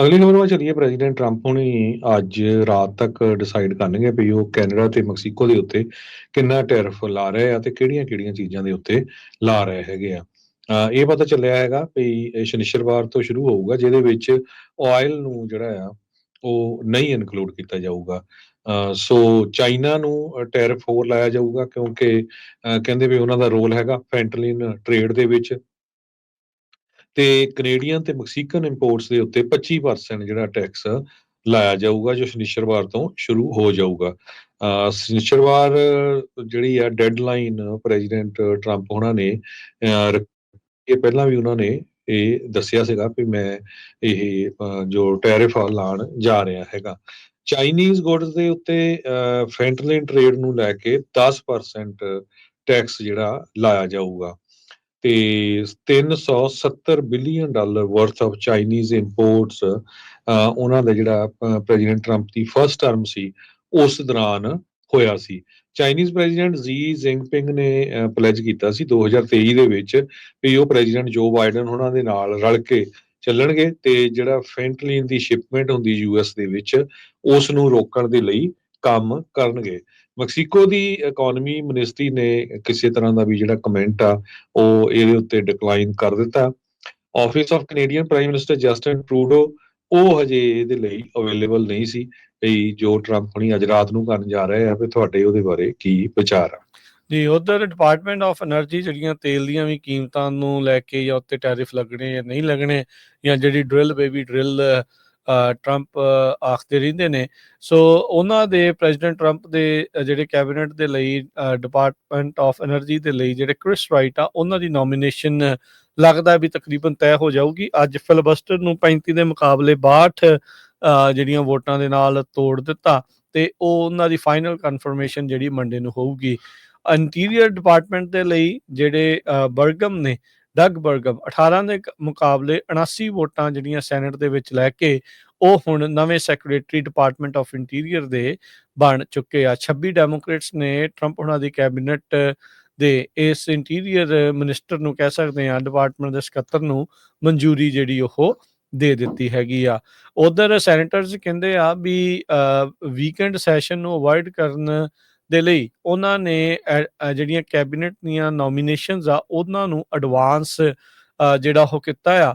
ਅਗਲੀ ਖਬਰ ਵੱਲ ਚੱਲੀਏ, ਪ੍ਰੈਜ਼ੀਡੈਂਟ ਟਰੰਪ ਹੁਣੀ ਅੱਜ ਰਾਤ ਤੱਕ ਡਿਸਾਈਡ ਕਰਨਗੇ ਵੀ ਉਹ ਕੈਨੇਡਾ ਤੇ ਮੈਕਸੀਕੋ ਦੇ ਉੱਤੇ ਕਿੰਨਾ ਟੈਰਿਫ ਲਾ ਰਹੇ ਆ ਤੇ ਕਿਹੜੀਆਂ-ਕਿਹੜੀਆਂ ਚੀਜ਼ਾਂ ਦੇ ਉੱਤੇ ਲਾ ਰਹੇ ਹੈਗੇ ਆ। ਇਹ ਪਤਾ ਚੱਲਿਆ ਹੈਗਾ ਵੀ ਸ਼ਨੀਚਰਵਾਰ ਤੋਂ ਸ਼ੁਰੂ ਹੋਊਗਾ, ਜਿਹਦੇ ਵਿੱਚ ਆਇਲ ਨੂੰ ਜਿਹੜਾ ਆ, ਉਹ ਨਹੀਂ ਇਨਕਲੂਡ ਕੀਤਾ ਜਾਊਗਾ। ਸੋ ਚਾਈਨਾ ਨੂੰ ਟੈਰਿਫ ਹੋਰ ਲਾਇਆ ਜਾਊਗਾ ਕਿਉਂਕਿ ਕਹਿੰਦੇ ਵੀ ਉਹਨਾਂ ਦਾ ਰੋਲ ਹੈਗਾ ਫੈਂਟਲਿਨ ਟ੍ਰੇਡ ਦੇ ਵਿੱਚ। ਤੇ ਕੈਨੇਡੀਅਨ ਤੇ ਮੈਕਸੀਕਨ ਇੰਪੋਰਟਸ ਦੇ ਉੱਤੇ 25% ਜਿਹੜਾ ਟੈਕਸ ਲਾਇਆ ਜਾਊਗਾ, ਜੋ ਸ਼ਨੀਚਰਵਾਰ ਤੋਂ ਸ਼ੁਰੂ ਹੋ ਜਾਊਗਾ। ਸ਼ਨੀਚਰਵਾਰ ਜਿਹੜੀ ਆ ਡੈਡਲਾਈਨ ਪ੍ਰੈਜ਼ੀਡੈਂਟ ਟਰੰਪ ਉਹਨਾਂ ਨੇ ਇਹ ਪਹਿਲਾਂ ਵੀ ਉਹਨਾਂ ਨੇ ਇਹ ਦੱਸਿਆ ਸੀਗਾ ਵੀ ਮੈਂ ਇਹ ਜੋ ਟੈਰਿਫ ਆ, ਲਾਣ ਜਾ ਰਿਹਾ ਹੈਗਾ। ਚਾਈਨੀਜ਼ ਗੁੱਡਸ ਦੇ ਉੱਤੇ ਫੈਂਟਲਿਨ ਟ੍ਰੇਡ ਨੂੰ ਲੈ ਕੇ 10% ਟੈਕਸ ਜਿਹੜਾ ਲਾਇਆ ਜਾਊਗਾ। ਤੇ 370 billion dollar worth of Chinese imports ਉਹਨਾਂ ਦਾ ਜਿਹੜਾ ਪ੍ਰੈਜ਼ੀਡੈਂਟ ਟਰੰਪ ਦੀ ਫਰਸਟ ਟਰਮ ਸੀ, ਉਸ ਦੌਰਾਨ ਹੋਇਆ ਸੀ। ਚਾਈਨੀਜ਼ ਪ੍ਰੈਜ਼ੀਡੈਂਟ ਜ਼ੀ ਜ਼ਿੰਗਪਿੰਗ ਨੇ ਪਲੇਜ ਕੀਤਾ ਸੀ 2023 ਦੇ ਵਿੱਚ ਵੀ ਉਹ ਪ੍ਰੈਜ਼ੀਡੈਂਟ ਜੋ ਬਾਈਡਨ ਉਹਨਾਂ ਦੇ ਨਾਲ ਰਲ ਕੇ ਚੱਲਣਗੇ ਤੇ ਜਿਹੜਾ ਫੈਂਟਲਿਨ ਦੀ ਸ਼ਿਪਮੈਂਟ ਹੁੰਦੀ ਯੂਐਸ ਦੇ ਵਿੱਚ, ਉਸ ਨੂੰ ਰੋਕਣ ਦੇ ਲਈ ਕੰਮ ਕਰਨਗੇ। ਮੈਕਸੀਕੋ ਦੀ ਇਕਨੋਮੀ ਮਿਨਿਸਟਰੀ ਨੇ ਕਿਸੇ ਤਰ੍ਹਾਂ ਦਾ ਵੀ ਜਿਹੜਾ ਕਮੈਂਟ ਆ, ਉਹ ਇਹਦੇ ਉੱਤੇ ਡਿਕਲਾਈਨ ਕਰ ਦਿੱਤਾ। Office of Canadian prime minister Justin Trudeau ਉਹ ਹਜੇ ਇਹਦੇ ਲਈ ਅਵੇਲੇਬਲ ਨਹੀਂ ਸੀ, ਵੀ ਜੋ ਟਰੰਪ ਹੁਣੀ ਅੱਜ ਰਾਤ ਨੂੰ ਕਰਨ ਜਾ ਰਹੇ ਆ, ਵੀ ਤੁਹਾਡੇ ਉਹਦੇ ਬਾਰੇ ਕੀ ਵਿਚਾਰ ਆ? ਜੀ, ਉਧਰ ਡਿਪਾਰਟਮੈਂਟ ਆਫ એનર્ਜੀ ਜਿਹੜੀਆਂ ਤੇਲ ਦੀਆਂ ਵੀ ਕੀਮਤਾਂ ਨੂੰ ਲੈ ਕੇ ਜਾਂ ਉੱਤੇ ਟੈਰਿਫ ਲੱਗਣੇ ਜਾਂ ਨਹੀਂ ਲੱਗਣੇ ਜਾਂ ਜਿਹੜੀ ਡਰਿਲ ਬੇਬੀ ਡਰਿਲ ਟਰੰਪ ਆਖਦੇ ਰਹਿੰਦੇ ਨੇ। ਸੋ ਉਹਨਾਂ ਦੇ ਪ੍ਰੈਜ਼ੀਡੈਂਟ ਟਰੰਪ ਦੇ ਜਿਹੜੇ ਕੈਬਨਿਟ ਦੇ ਲਈ ਡਿਪਾਰਟਮੈਂਟ ਆਫ એનર્ਜੀ ਦੇ ਲਈ ਜਿਹੜੇ ਕ੍ਰਿਸ ਰਾਈਟ ਆ, ਉਹਨਾਂ ਦੀ ਨੋਮੀਨੇਸ਼ਨ ਲੱਗਦਾ ਵੀ ਤਕਰੀਬਨ ਤੈਅ ਹੋ ਜਾਊਗੀ। ਅੱਜ ਫਿਲਬਸਟਰ ਨੂੰ 35 ਦੇ ਮੁਕਾਬਲੇ 62 ਜਿਹੜੀਆਂ ਵੋਟਾਂ ਦੇ ਨਾਲ ਤੋੜ ਦਿੱਤਾ ਤੇ ਉਹ ਉਹਨਾਂ ਦੀ ਫਾਈਨਲ ਕਨਫਰਮੇਸ਼ਨ ਜਿਹੜੀ ਮੰਡੇ ਨੂੰ ਹੋਊਗੀ। ਇੰਟੀਰੀਅਰ ਡਿਪਾਰਟਮੈਂਟ ਦੇ ਲਈ ਜਿਹੜੇ ਬਰਗਮ ਨੇ ਡਗ ਬਰਗਮ 18 ਦੇ ਮੁਕਾਬਲੇ 79 ਵੋਟਾਂ ਜਿਹੜੀਆਂ ਸੈਨੇਟ ਦੇ ਵਿੱਚ ਲੈ ਕੇ ਉਹ ਹੁਣ ਨਵੇਂ ਸੈਕਟਰੀ ਡਿਪਾਰਟਮੈਂਟ ਆਫ ਇੰਟੀਰੀਅਰ ਦੇ ਬਣ ਚੁੱਕੇ ਆ। 26 ਡੈਮੋਕ੍ਰੇਟਸ ਨੇ ਟਰੰਪ ਉਹਨਾਂ ਦੀ ਕੈਬਨਿਟ ਦੇ ਇਸ ਇੰਟੀਰੀਅਰ ਮਿਨਿਸਟਰ ਨੂੰ ਕਹਿ ਸਕਦੇ ਆ ਡਿਪਾਰਟਮੈਂਟ ਦੇ ਸਕੱਤਰ ਨੂੰ ਮਨਜ਼ੂਰੀ ਜਿਹੜੀ ਉਹ ਦੇ ਦਿੱਤੀ ਹੈਗੀ ਆ। ਉਧਰ ਸੈਨੇਟਰਸ ਕਹਿੰਦੇ ਆ ਵੀ ਵੀਕਐਂਡ ਸੈਸ਼ਨ ਨੂੰ ਅਵੋਇਡ ਕਰਨ ਦੇ ਲਈ ਉਹਨਾਂ ਨੇ ਜਿਹੜੀਆਂ ਕੈਬਨਿਟ ਦੀਆਂ ਨੋਮੀਨੇਸ਼ਨਸ ਆ, ਉਹਨਾਂ ਨੂੰ ਐਡਵਾਂਸ ਜਿਹੜਾ ਉਹ ਕੀਤਾ ਆ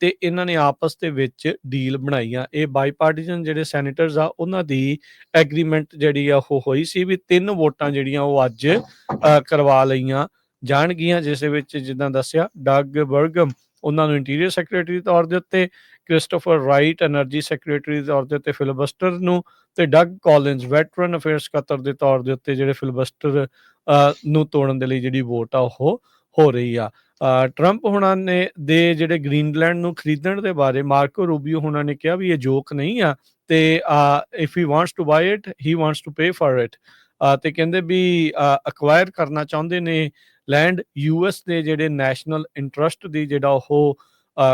ਤੇ ਇਹਨਾਂ ਨੇ ਆਪਸ ਦੇ ਵਿੱਚ ਡੀਲ ਬਣਾਈਆਂ। ਇਹ ਬਾਈਪਾਰਟੀਸ਼ਨ ਜਿਹੜੇ ਸੈਨੇਟਰਸ ਆ, ਉਹਨਾਂ ਦੀ ਐਗਰੀਮੈਂਟ ਜਿਹੜੀ ਆ, ਉਹ ਹੋਈ ਸੀ ਵੀ ਤਿੰਨ ਵੋਟਾਂ ਜਿਹੜੀਆਂ ਉਹ ਅੱਜ ਕਰਵਾ ਲਈਆਂ ਜਾਣਗੀਆਂ, ਜਿਸ ਵਿੱਚ ਜਿੱਦਾਂ ਦੱਸਿਆ, ਡੱਗ ਬਰਗਮ ਉਹਨਾਂ ਨੂੰ ਇੰਟੀਰੀਅਰ ਸੈਕਟਰੀ ਦੇ ਤੌਰ ਦੇ ਉੱਤੇ ਕ੍ਰਿਸਟੋਫਰ ਰਾਈਟ એનર્ਜੀ ਸੈਕਟਰੀ ਦੇ ਤੌਰ ਦੇ ਉੱਤੇ ਫਿਲਬਸਟਰ ਨੂੰ ਤੇ ਡੱਗ ਕਾਲਿੰਸ ਵੈਟਰਨ ਅਫੇਅਰਸ ਕਤਰ ਦੇ ਤੌਰ ਦੇ ਉੱਤੇ ਜਿਹੜੇ ਫਿਲਬਸਟਰ ਨੂੰ ਤੋੜਨ ਦੇ ਲਈ ਜਿਹੜੀ ਵੋਟ ਆ, ਉਹ ਹੋ ਰਹੀ ਆ। ਟਰੰਪ ਹੁਣਾਂ ਨੇ ਦੇ ਜਿਹੜੇ ਗ੍ਰੀਨਲੈਂਡ ਨੂੰ ਖਰੀਦਣ ਦੇ ਬਾਰੇ ਮਾਰਕੋ ਰੂਬੀਓ ਹੁਣਾਂ ਨੇ ਕਿਹਾ ਵੀ ਇਹ ਜੋਕ ਨਹੀਂ ਆ ਤੇ if he wants to buy it he wants to pay for it ਤੇ ਕਹਿੰਦੇ ਵੀ ਅਕਵਾਇਰ ਕਰਨਾ ਚਾਹੁੰਦੇ ਨੇ ਲੈਂਡ ਯੂਐਸ ਦੇ ਜਿਹੜੇ ਨੈਸ਼ਨਲ ਇੰਟਰਸਟ ਦੀ ਜਿਹੜਾ ਉਹ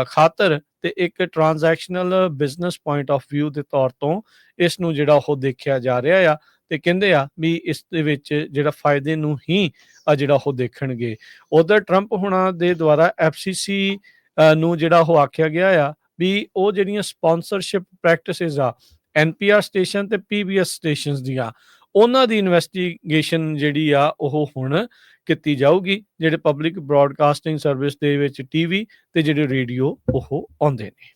ਖਾਤਰ ਤੇ ਇੱਕ transactional business point of View ਦੇ ਤੌਰ ਤੋਂ ਇਸ ਨੂੰ ਜਿਹੜਾ ਉਹ ਦੇਖਿਆ ਜਾ ਰਿਹਾ ਆ। ਤੇ ਕਹਿੰਦੇ ਆ ਵੀ ਇਸ ਦੇ ਵਿੱਚ ਜਿਹੜਾ ਫਾਇਦੇ ਨੂੰ ਹੀ ਆ ਜਿਹੜਾ ਉਹ ਦੇਖਣਗੇ। ਉਧਰ ਟਰੰਪ ਹੁਣਾਂ ਦੇ ਦੁਆਰਾ ਐਫਸੀਸੀ ਨੂੰ ਜਿਹੜਾ ਉਹ ਆਖਿਆ ਗਿਆ ਆ ਵੀ ਉਹ ਜਿਹੜੀਆਂ ਸਪਾਂਸਰਸ਼ਿਪ ਪ੍ਰੈਕਟਿਸਿਸ ਆ ਐਨਪੀਆਰ ਸਟੇਸ਼ਨ ਤੇ ਪੀਬੀਐਸ ਸਟੇਸ਼ਨਸ ਦੀਆਂ, ਉਹਨਾਂ ਦੀ ਇਨਵੈਸਟੀਗੇਸ਼ਨ ਜਿਹੜੀ ਆ ਉਹ ਹੁਣ ਕੀਤੀ ਜਾਊਗੀ, ਜਿਹੜੇ ਪਬਲਿਕ ਬ੍ਰਾਡਕਾਸਟਿੰਗ ਸਰਵਿਸ ਦੇ ਵਿੱਚ ਟੀਵੀ ਤੇ ਜਿਹੜੇ ਰੇਡੀਓ ਉਹ ਆਉਂਦੇ ਨੇ।